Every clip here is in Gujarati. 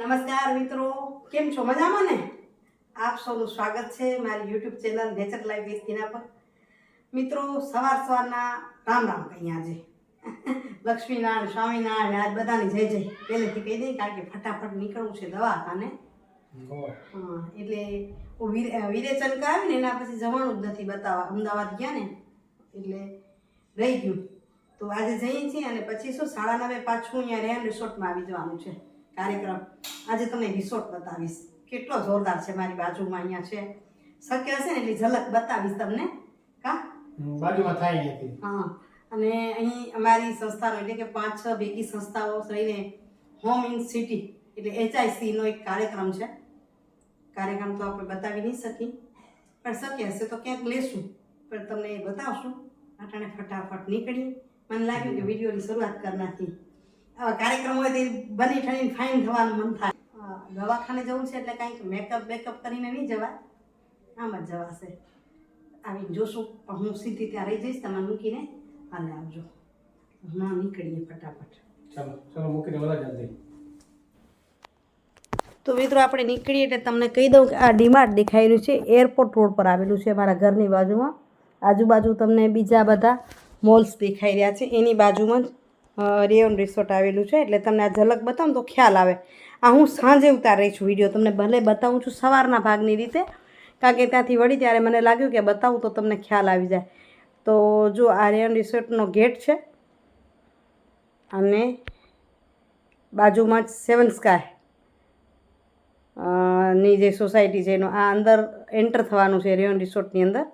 નમસ્કાર મિત્રો. કેમ છો? મજામાં ને? આપ સૌનું સ્વાગત છે મારી YouTube channel nature life with પર. મિત્રો સવાર સવારના રામ રામ કહીએ આજે. લક્ષ્મીનારાયણ સ્વામિનારાયણ આજ બધાની જય જય. પહેલેથી કહી દઈએ કારણ કે ફટાફટ નીકળવું છે દવાખાને. હા એટલે હું વિરેચન કરાવી ને એના પછી જવાનું જ નથી બતાવવા. અમદાવાદ ગયા ને એટલે રહી ગયું. તો આજે જઈએ છીએ અને પછી શું? સાડા નવે પાછું અહીંયા રેન રિસોર્ટમાં આવી જવાનું છે. કાર્યક્રમ. આજે તમને રિસોર્ટ બતાવીશ. કેટલો જોરદાર છે મારી બાજુમાં અહીંયા છે. શક્ય હશે ને એટલી ઝલક બતાવીશ તમને. કા? બાજુમાં થાય હતી. હા. અને અહીં અમારી સંસ્થાનો એટલે કે પાંચ છ ભેગી સંસ્થાઓ રહીને હોમ ઇન સિટી એટલે એચઆઈસીનો નો એક કાર્યક્રમ છે. કાર્યક્રમ તો આપણે બતાવી નહીં શકી પણ શક્ય હશે તો ક્યાંક લેશું. પણ તમને બતાવશું. અટાણે ફટાફટ નીકળી મને લાગ્યું કે વિડીયોની શરૂઆત કરી નાખી આવા કાર્યક્રમ હોય તે બની ઠણીને ફાઇન થવાનું મન થાય. હા, દવાખાને જવું છે એટલે કાંઈક મેકઅપ બેકઅપ કરીને નહીં જવા આમ જ જવાશે. આવીને જોશું. પણ હું સીધી ત્યાં રહી જઈશ તમારે મૂકીને હાલે આવજો. હમણાં નીકળીએ ફટાફટ. ચાલો ચાલો મૂકીને વળા જલ્દી. તો મિત્રો આપણે નીકળીએ એટલે તમને કહી દઉં કે આ ડીમાર્ટ દેખાઈ રહ્યું છે. એરપોર્ટ રોડ પર આવેલું છે મારા ઘરની બાજુમાં. આજુબાજુ તમને બીજા બધા મોલ્સ દેખાઈ રહ્યા છે. એની બાજુમાં જ રિયોન રિસોર્ટ આવેલું છે, એટલે તમને આ ઝલક બતાવું તો ખ્યાલ આવે. આ હું સાંજે ઉતારી છું વીડિયો, તમને ભલે બતાવું છું સવારના ભાગની રીતે, કારણ કે ત્યાંથી વળી ત્યારે મને લાગ્યું કે બતાવું તો તમને ખ્યાલ આવી જાય. તો જો આ રિયોન રિસોર્ટનો ગેટ છે, અને બાજુમાં જ સેવન સ્કાયની જે સોસાયટી છે, એનો આ અંદર એન્ટર થવાનું છે રેયોન રિસોર્ટની અંદર,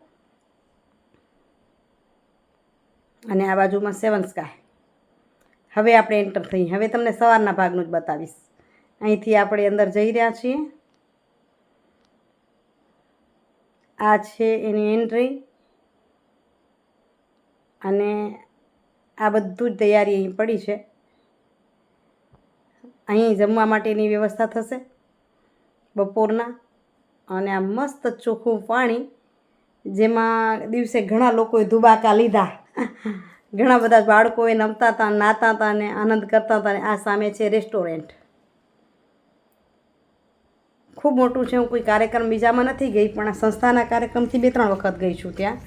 અને આ બાજુમાં સેવન સ્કાય. હવે આપણે એન્ટર થઈ હવે તમને સવારના ભાગનું જ બતાવીશ. અહીંથી આપણે અંદર જઈ રહ્યા છીએ. આ છે એની એન્ટ્રી અને આ બધું જ તૈયારી અહીં પડી છે. અહીં જમવા માટેની વ્યવસ્થા થશે બપોરના. અને આ મસ્ત ચોખ્ખું પાણી, જેમાં દિવસે ઘણા લોકોએ ધુબાકા લીધા. ઘણા બધા બાળકોએ નમતા હતા નાતા હતા અને આનંદ કરતા હતા અને આ સામે છે રેસ્ટોરન્ટ ખૂબ મોટું છે, હું કોઈ કાર્યક્રમ બીજામાં નથી ગઈ, પણ આ સંસ્થાના કાર્યક્રમથી બે ત્રણ વખત ગઈ છું ત્યાં.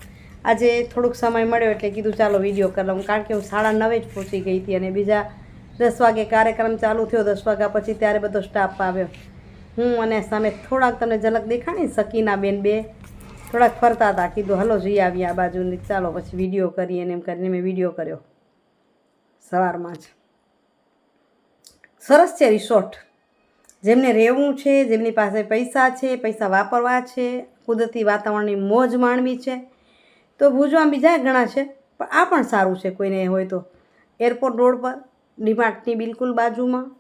આજે થોડુંક સમય મળ્યો એટલે કીધું ચાલો વીડિયો કરી લઉં, કારણ કે હું સાડા નવે જ પહોંચી ગઈ હતી અને બીજા દસ વાગે કાર્યક્રમ ચાલુ થયો, દસ વાગ્યા પછી ત્યારે બધો સ્ટાફ આવ્યો. હું અને સામે થોડાક તમને ઝલક દેખાણી શકીના બેન બે? થોડાક ફરતા હતા. કીધું, હલો, જઈ આવીએ આ બાજુ ચાલો, પછી વીડિયો કરીએ. ને એમ કરીને મેં વીડિયો કર્યો. સવારમાં જ. સરસ છે રિસોર્ટ જેમને રહેવું છે, જેમની પાસે પૈસા છે, પૈસા વાપરવા છે, કુદરતી વાતાવરણની મોજ માણવી છે. તો ભુજમાં બીજા ઘણા છે, પણ આ પણ સારું છે કોઈને હોય તો. એરપોર્ટ રોડ પર ડીમાર્ટની બિલકુલ બાજુમાં.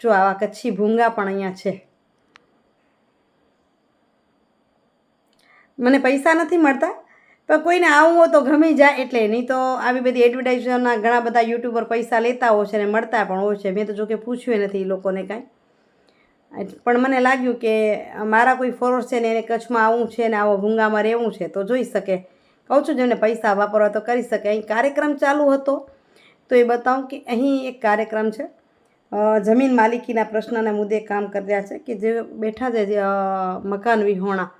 જો આવા કચ્છી ભૂંગા પણ અહીંયા છે. મને પૈસા નથી મળતા, પણ કોઈને આવું હોય તો ગમી જાય એટલે. નહીં તો આવી બધી એડવર્ટાઇઝના ઘણા બધા યુટ્યુબર પૈસા લેતા હોય છે અને મળતા પણ હોય છે. મેં તો જોકે પૂછ્યું નથી એ લોકોને કાંઈ. પણ મને લાગ્યું કે મારા કોઈ ફોલોઅર્સ છે ને એને કચ્છમાં આવવું છે ને આવો ભૂંગામાં રહેવું છે તો જોઈ શકે. કહું છું જેમને પૈસા વાપરવા તો કરી શકે. અહીં કાર્યક્રમ ચાલુ હતો તો એ બતાવું કે અહીં એક કાર્યક્રમ છે. જમીન માલિકીના પ્રશ્નના મુદ્દે કામ કરી રહ્યા છે કે જે બેઠા છે મકાન વિહોણા.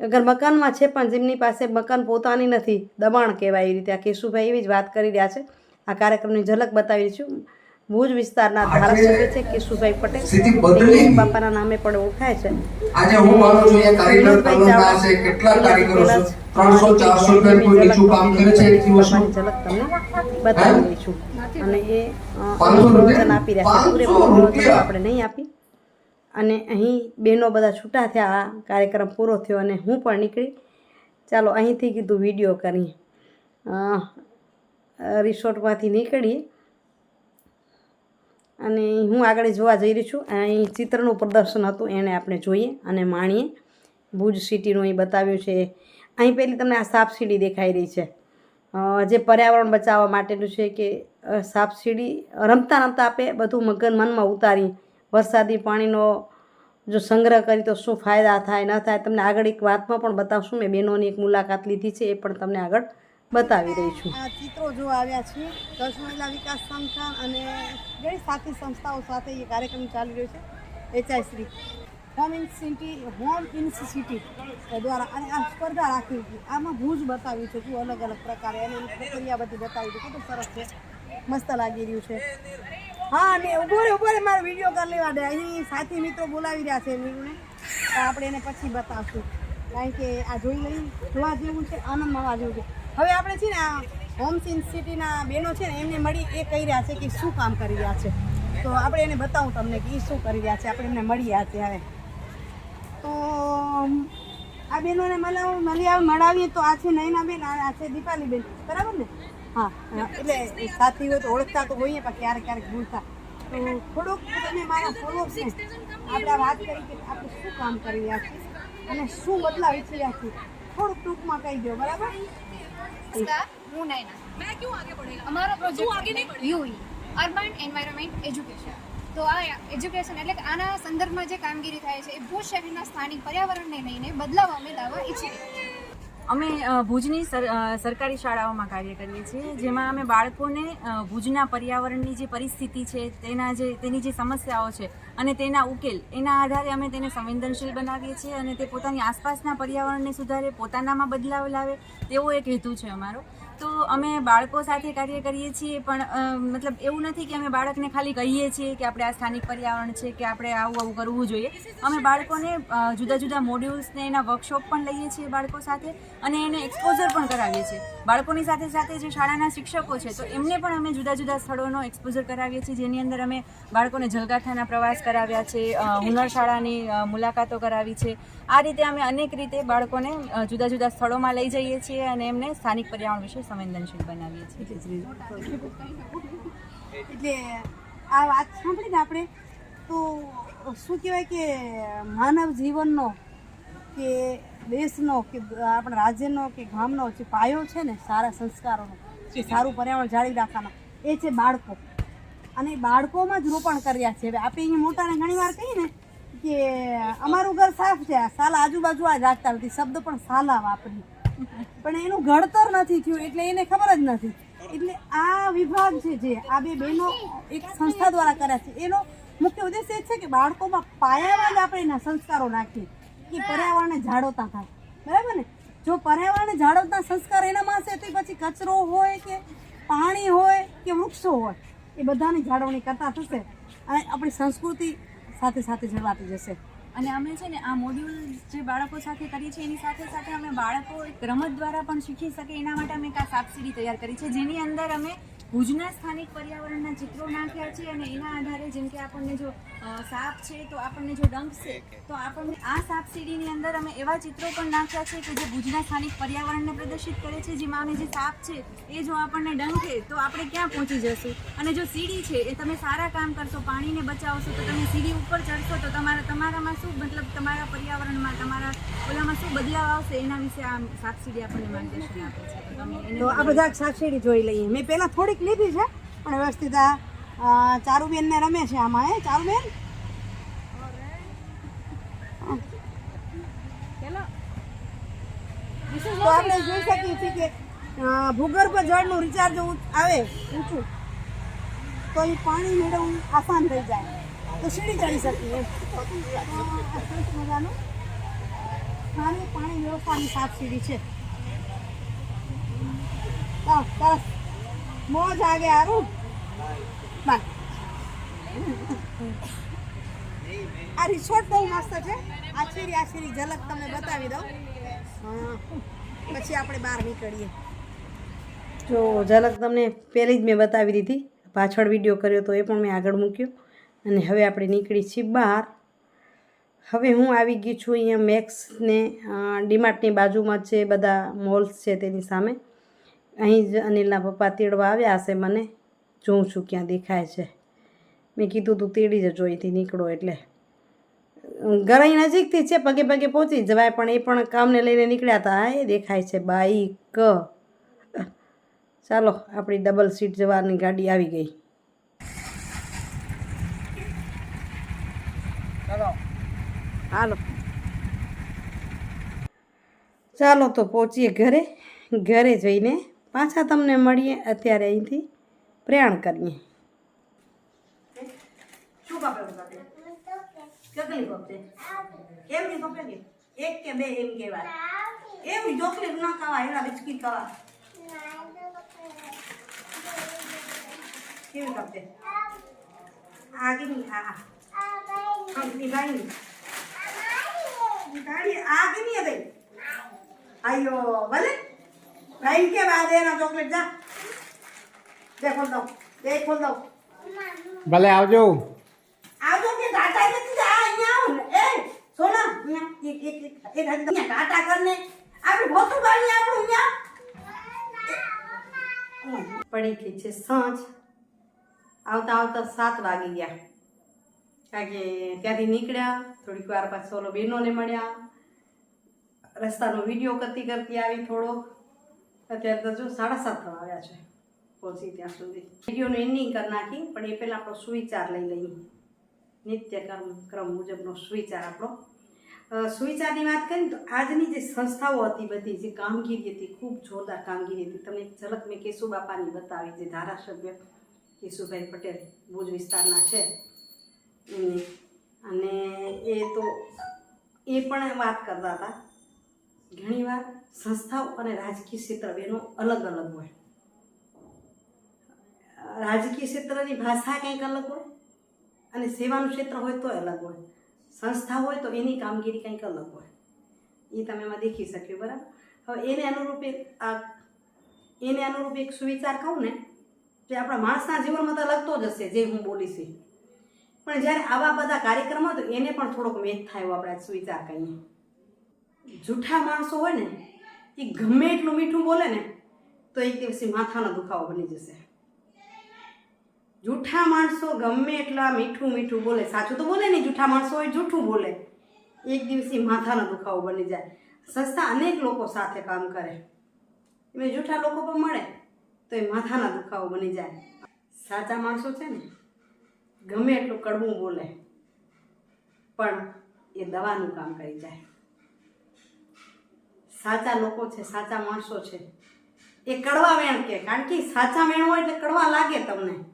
અગર મકાનમાં છે પણ જેમની પાસે મકાન પોતાની નથી. દબાણ કહેવાય એ રીતે. આ કેશુભાઈ એવી જ વાત કરી રહ્યા છે. આ કાર્યક્રમની ઝલક બતાવી છું. ભુજ વિસ્તારના ધારાસભ્ય છે કેશુભાઈ પટેલ. બાપાના નામે પણ ઓળખાય છે. આજે હું માનું છું અહીંયા કાર્યક્રમ કલમના છે. કેટલા કારીગરો છે? 300 400 રૂપિયા કોઈ નીચું કામ કરે છે એક દિવસમાં ઝલક તમને બતાવી છું. અને એ અ, પાંચસો રૂપિયા? આપી રહ્યા છે. પૂરેપૂરું? આપણે નહીં આપી. અને અહીં બહેનો બધા છૂટા થયા. આ કાર્યક્રમ પૂરો થયો અને હું પણ નીકળી. ચાલો અહીંથી કીધું વીડિયો કરીએ. રિસોર્ટમાંથી નીકળીએ અને હું આગળ જોવા જઈ રહી છું. અહીં ચિત્રનું પ્રદર્શન હતું, એને આપણે જોઈએ અને માણીએ. ભુજ સિટીનું અહીં બતાવ્યું છે. અહીં પહેલી તમને આ સાપસીડી દેખાઈ રહી છે. જે પર્યાવરણ બચાવવા માટેનું છે કે સાપસીડી રમતા રમતા આપે બધું મગન મનમાં ઉતારી વરસાદી પાણીનો જો સંગ્રહ કરી તો શું ફાયદા થાય, ન થાય, તમને આગળ એક વાતમાં પણ બતાવશું. મેં બહેનોની એક મુલાકાત લીધી છે, એ પણ તમને આગળ બતાવી રહી છું. આ ચિત્રો જો આવ્યા છે, દસ મહિલા વિકાસ સંસ્થા અને ઘણી સાથી સંસ્થાઓ સાથે એ કાર્યક્રમ ચાલી રહ્યો છે. H I home in city home in city દ્વારા અને આ સ્પર્ધા રાખી હતી. આમાં ભુજ બતાવ્યું છે શું અલગ અલગ પ્રકારે અને પ્રક્રિયા બધી બતાવી છે. કેટલું સરસ છે. મસ્ત લાગી રહ્યું છે. હા, ને ઊભો રે ઊભો રે મારો વીડિયો કરી લેવા દે. અહીં સાથી મિત્રો બોલાવી રહ્યા છે નીરુને. આપણે એને પછી બતાવશું. કારણ કે આ જોઈ લઈ, જોવા જેવું છે, આનંદ મળવા જેવું છે. હવે આપણે છે ને આ હોમ સિન સિટીના બહેનો છે ને, એમને મળી એ કહી રહ્યા છે કે શું કામ કરી રહ્યા છે. તો આપણે એને બતાવું તમને કે એ શું કરી રહ્યા છે. આપણે એમને મળી રહ્યા છે હવે. તો આ બહેનોને મળાવ મળી આવ મળાવીએ તો આ છે નયનાબેન, આ આ છે દીપાલીબેન. બરાબર ને? હા એટલે હોય તો ઓળખતા તો હોઈએ પણ ક્યારેક ક્યારેક ભૂલતા. તો થોડુંક તમે મારા ફોલોઅર્સ ને આપણે વાત કરી કે આપણે શું કામ કરી રહ્યા છીએ અને શું બદલાવ ઈચ્છી રહ્યા છીએ. થોડુંક ટૂંકમાં કહી દો બરાબર? હું નયના. અમારો project U E urban environment education તો આ એજ્યુકેશન એટલે કે આના સંદર્ભમાં જે કામગીરી થાય છે એ ભુજ શહેરના સ્થાનિક પર્યાવરણને લઈને બદલાવ અમે લાવવા ઈચ્છીએ છીએ. અમે ભુજની સર સરકારી શાળાઓમાં કાર્ય કરીએ છીએ, જેમાં અમે બાળકોને ભુજના પર્યાવરણની જે પરિસ્થિતિ છે, તેના જે, તેની જે સમસ્યાઓ છે અને તેના ઉકેલ, એના આધારે અમે તેને સંવેદનશીલ બનાવીએ છીએ અને તે પોતાની આસપાસના પર્યાવરણને સુધારે, પોતાનામાં બદલાવ લાવે, તેવો એક હેતુ છે અમારો. તો અમે બાળકો સાથે કાર્ય કરીએ છીએ, પણ મતલબ એવું નથી કે અમે બાળકને ખાલી કહીએ છીએ કે આપણે આ સ્થાનિક પર્યાવરણ છે કે આપણે આવું આવું કરવું જોઈએ. અમે બાળકોને જુદા જુદા મોડ્યુલ્સને એના વર્કશોપ પણ લઈએ છીએ બાળકો સાથે અને એને એક્સપોઝર પણ કરાવીએ છીએ. બાળકોની સાથે સાથે જે શાળાના શિક્ષકો છે, તો એમને પણ અમે જુદા જુદા સ્થળોનો એક્સપોઝર કરાવીએ છીએ. જેની અંદર અમે બાળકોને જલગાથાના પ્રવાસ કરાવ્યા છે હુનર શાળાની મુલાકાતો કરાવી છે. આ રીતે અમે અનેક રીતે બાળકોને જુદા જુદા સ્થળોમાં લઈ જઈએ છીએ અને એમને સ્થાનિક પર્યાવરણ વિશે સંવેદનશીલ બનાવીએ છીએ. એટલે આ વાત સાંભળીને આપણે, તો શું કહેવાય કે માનવ જીવનનો કે દેશનો કે આપણા રાજ્યનો કે ગામનો જે પાયો છે ને સારા સંસ્કારોનો કે સારું પર્યાવરણ જાળવી રાખવાનો, એ છે બાળકો. અને બાળકોમાં જ રોપણ કર્યા છે. આપણે અહીંયા મોટાને ઘણી વાર કહીએ ને કે અમારું ઘર સાફ છે. સાલા આજુબાજુ આ જ રાખતા નથી. શબ્દ પણ સાલા વાપરી પણ એનું ઘડતર નથી થયું, એટલે એને ખબર જ નથી. એટલે આ વિભાગ છે જે, આ બે બહેનો એક સંસ્થા દ્વારા કર્યા છે. એનો મુખ્ય ઉદ્દેશ એ છે કે બાળકોમાં પાયામાં જ આપણે એના સંસ્કારો નાખીએ, કે પર્યાવરણને જાળવતા થાય. બરાબર ને? જો પર્યાવરણને જાળવતા સંસ્કાર એનામાં હશે, તો પછી કચરો હોય કે પાણી હોય કે વૃક્ષો હોય, એ બધાની જાળવણી કરતા થશે અને આપણી સંસ્કૃતિ સાથે સાથે જળવાતી જશે. અને અમે છે ને આ મોડ્યુલ જે બાળકો સાથે કરીએ છીએ, એની સાથે સાથે અમે બાળકો રમત દ્વારા પણ શીખી શકે એના માટે અમે એક આ સાપસીડી તૈયાર કરી છે, જેની અંદર અમે ભુજના સ્થાનિક પર્યાવરણના ચિત્રો નાખ્યા છે અને એના આધારે જેમ કે આપણને જો સાપ છે તો આપણને જો ડંખ છે, તો આપણને આ સાપસીડીની અંદર અમે એવા ચિત્રો પણ નાખ્યા છે કે જે ભુજના સ્થાનિક પર્યાવરણને પ્રદર્શિત કરે છે, જેમાં અમે જે સાપ છે, એ જો આપણને ડંખે તો આપણે ક્યાં પહોંચી જશું? અને જો સીડી છે, એ તમે સારા કામ કરશો, પાણીને બચાવશો, તો તમે સીડી ઉપર ચડશો, તો તમારા, તમારામાં શું, મતલબ તમારા પર્યાવરણમાં, તમારા ઓલામાં શું બદલાવ આવશે? એના વિશે આ સાપસીડી આપણને માર્ગદર્શન આપે છે. તો આ બધા સાપસીડી જોઈ લઈએ. મેં પહેલાં થોડીક લીધી છે. પણ વ્યવસ્થિત આ ચારુબેનને ચારુબેન રમે છે આમાં એ ચારુબેન? તો આપણે જોઈ શકીએ છીએ કે ભૂગર્ભ જળનું રિચાર્જ આવે ઊંચું. તો એ પાણી મેળવવું આસાન થઈ જાય. તો સીડી ચડી શકીએ મજાનું સ્થાનિક પાણી વ્યવસ્થાની સાફ સીડી છે. બસ. સરસ મોજ આવે બાય. આ રિસોર્ટ બહુ મસ્ત છે. આછીરી આછીરી ઝલક તમને બતાવી દઉં. પછી આપણે બહાર નીકળીએ. જો, ઝલક તમને પહેલી જ મેં બતાવી દીધી. પાછળ વીડિયો કર્યો તો એ પણ મેં આગળ મૂક્યો. અને હવે આપણે નીકળી છીએ બહાર. હવે હું આવી ગઈ છું અહીંયા મેક્સને ડીમાર્ટની બાજુમાં છે, બધા મોલ્સ છે તેની સામે. અહીં જ અનિલના પપ્પા તેડવા આવ્યા હશે મને. જોઉં છું ક્યાં દેખાય છે. મેં કીધું તું તેડી જજો અહીંથી નીકળો એટલે. ઘર અહીં નજીકથી જ છે પગે પગે પહોંચી જવાય પણ એ પણ કામને લઈને નીકળ્યા હતા. એ દેખાય છે બાઈક. ચાલો આપણી ડબલ સીટ જવાની ગાડી આવી ગઈ. હાલો. ચાલો તો પહોંચીએ ઘરે ઘરે જઈને. પાછા તમને મળીએ અત્યારે અહીંથી પ્રયાણ કરીએ. શું કપે કેટલી કપે કેમ ની કપે કે? એક કે બે એમ કહેવાય. એમ ચોકલેટ ના ખાવા, એના બિસ્કીટ ખાવા. કેવી કપે આગની આ કંપની ગાડી ગાડી આગની હતી અಯ್યો ભલે. કે બાદ એના ચોકલેટ જા દે ખોલ દઉં દે ખોલ દઉં ભલે આવજો આવજો કે ટાટા નથી જા અહીંયા આવ ને એ સોના એક એક એક એક હાથ ટાટા કરને આપણે ભોતું ગાડી આપણું અહીંયા પડી ગઈ છે સાંજ. આવતા આવતા સાત વાગી ગયા. કારણ કે ત્યાંથી નીકળ્યા થોડીક વાર પાછો ઓલો બહેનોને મળ્યા. રસ્તાનો વીડિયો કરતી કરતી આવી થોડો અત્યારે તો જો સાડા સાત થવા આવ્યા છે પહોંચી ત્યાં સુધી. વિડીયોનું એન્ડિંગ કરી નાખી, પણ એ પહેલાં આપણો સુવિચાર લઈ લઈએ. નિત્ય કર્મ ક્રમ મુજબનો સુવિચાર આપણો. સુવિચારની વાત કરીને તો આજની જે સંસ્થાઓ હતી બધી, જે કામગીરી હતી, ખૂબ જોરદાર કામગીરી હતી. તમને ઝલક મેં કેશુ બાપાની બતાવી, જે ધારાસભ્ય કેશુભાઈ પટેલ ભુજ વિસ્તારના છે. અને એ તો એ પણ વાત કરતા હતા. ઘણીવાર સંસ્થાઓ અને રાજકીય ક્ષેત્ર બેનો અલગ અલગ હોય. રાજકીય ક્ષેત્રની ભાષા કંઈક અલગ હોય અને સેવાનું ક્ષેત્ર હોય તો અલગ હોય. સંસ્થા હોય તો એની કામગીરી કંઈક અલગ હોય. એ તમે એમાં દેખી શક્યો, બરાબર? હવે એને અનુરૂપ આ એને અનુરૂપ એક સુવિચાર કહું ને, જે આપણા માણસના જીવનમાં તો લગતો જ હશે, જે હું બોલીશ પણ જ્યારે આવા બધા કાર્યક્રમ તો એને પણ થોડોક મેચ થાય એવો આપણે સુવિચાર કહીએ. જૂઠા માણસો હોય ને, એ ગમે એટલું મીઠું બોલે ને, તો એક દિવસે માથાનો દુખાવો બની જશે. જૂઠા માણસો ગમે એટલા મીઠું મીઠું બોલે, સાચું તો બોલે નહીં, જૂઠા માણસો હોય જૂઠું બોલે. એક દિવસે માથાનો દુખાવો બની જાય. સંસ્થા અનેક લોકો સાથે કામ કરે. એમને જૂઠા લોકો પણ મળે, તો એ માથાના દુખાવો બની જાય. સાચા માણસો છે ને, ગમે એટલું કડવું બોલે, પણ એ દવાનું કામ કરી જાય. સાચા લોકો છે, સાચા માણસો છે. એ કડવા વેણ કે, કારણ કે સાચા વેણ હોય એટલે કડવા લાગે તમને.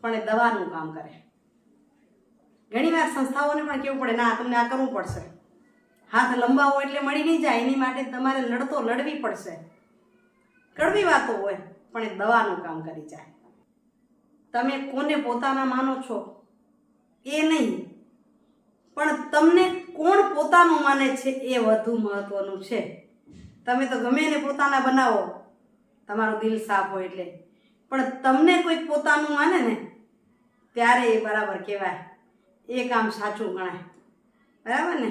પણ એ દવાનું કામ કરે. ઘણીવાર સંસ્થાઓને પણ કેવું પડે, ના, તમને આ કરવું પડશે. હાથ લંબાવો એટલે મળી નહીં જાય, એની માટે તમારે લડતો લડવી પડશે. કડવી વાતો હોય, પણ એ દવાનું કામ કરી જાય. તમે કોને પોતાના માનો છો? એ નહીં. પણ તમને કોણ પોતાનું માને છે એ વધુ મહત્વનું છે. તમે તો ગમે એને પોતાના બનાવો. તમારું દિલ સાફ હોય એટલે. પણ તમને કોઈક પોતાનું માને ને, ત્યારે એ બરાબર કહેવાય. એ કામ સાચું ગણાય. બરાબર ને?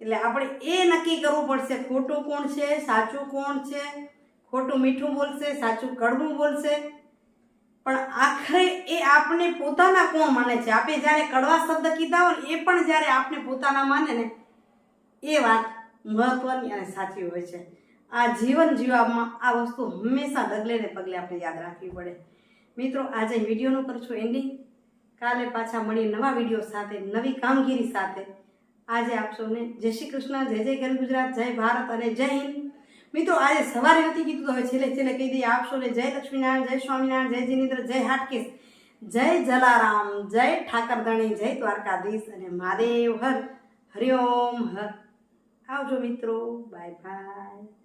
એટલે આપણે એ નક્કી કરવું પડશે, ખોટું કોણ છે, સાચું કોણ છે, ખોટું મીઠું બોલશે, સાચું કડવું બોલશે. પણ આખરે એ આપણે પોતાના કોણ માને છે? આપણે જ્યારે કડવા શબ્દ કીધા હોય એ પણ જ્યારે આપણે પોતાના માને ને, એ વાત મહત્વની અને સાચી હોય છે. આ જીવન જીવવામાં આ વસ્તુ હંમેશા ડગલે ને પગલે આપણે યાદ રાખવી પડે. મિત્રો, આજે વિડીયોનું કરું છું એન્ડિંગ કાલે પાછા મળી નવા વીડિયો સાથે, નવી કામગીરી સાથે. આજે આપ સૌને જય શ્રી કૃષ્ણ, જય જય ગર ગુજરાત, જય ભારત અને જય હિન્દ. મિત્રો, આજે સવારે નથી કીધું હવે છેલ્લે છેલ્લે કહી દઈએ આપશો જય લક્ષ્મીનારાયણ, જય સ્વામિનારાયણ, જય જિનેન્દ્ર, જય હાટકેશ, જય જલારામ, જય ઠાકરધણી જય દ્વારકાધીશ અને મહાદેવ. હર હરિઓમ હર. આવજો મિત્રો. Bye bye.